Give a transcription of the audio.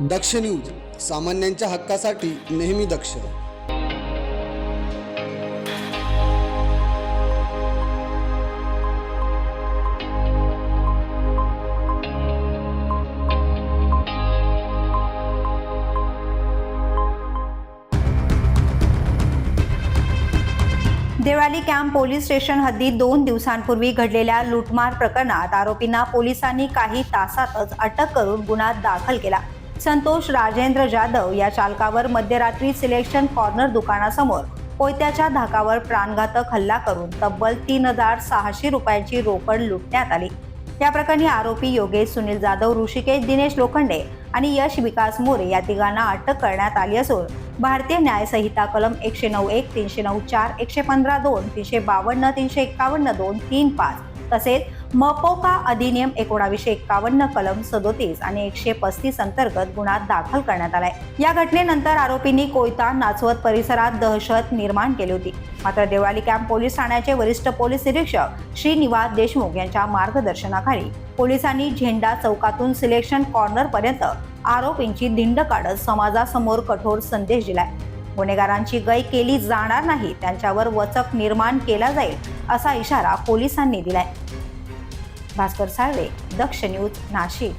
दक्ष news सामान्यांच्या हक्कासाठी नेहमी दक्ष. देवाली कॅम्प पोलीस स्टेशन हद्दीत दोन दिवसांपूर्वी घडलेल्या लुटमार प्रकरणात आरोपींना पोलिसांनी काही तासातच अटक करून गुन्हा दाखल केला. संतोष राजेंद्र जाधव या चालकावर मध्यरात्री सिलेक्शन कॉर्नर दुकानासमोर कोयत्याच्या धाकावर प्राणघातक हल्ला करून तब्बल तीन हजार सहाशे रुपयांची रोकड लुटण्यात आली. या प्रकरणी आरोपी योगेश सुनील जाधव ऋषिकेश दिनेश लोखंडे आणि यश विकास मोरे या तिघांना अटक करण्यात आली असून भारतीय न्यायसंहिता कलम एकशे नऊ एक तीनशे नऊ चार एकशे पंधरा दोन तीनशे बावन्न तीनशे एक्कावन्न दोन तीन पाच तसेच मपोका अधिनियम एकोणावीसशे एक्कावन्न कलम सदोतीस आणि एकशे पस्तीस अंतर्गत गुन्हा दाखल करण्यात आलाय. या घटनेनंतर आरोपींनी कोयता नाचवत परिसरात दहशत निर्माण केली होती. मात्र देवाली कॅम्प पोलीस ठाण्याचे वरिष्ठ पोलीस निरीक्षक श्रीनिवास देशमुख यांच्या मार्गदर्शनाखाली पोलिसांनी झेंडा चौकातून सिलेक्शन कॉर्नर पर्यंत आरोपींची धिंड काढत समाजासमोर कठोर संदेश दिलाय. गुन्हेगारांची गय केली जाणार नाही त्यांच्यावर वचक निर्माण केला जाईल असा इशारा पोलिसांनी दिलाय. भास्कर साळवे दक्ष न्यूज नाशिक.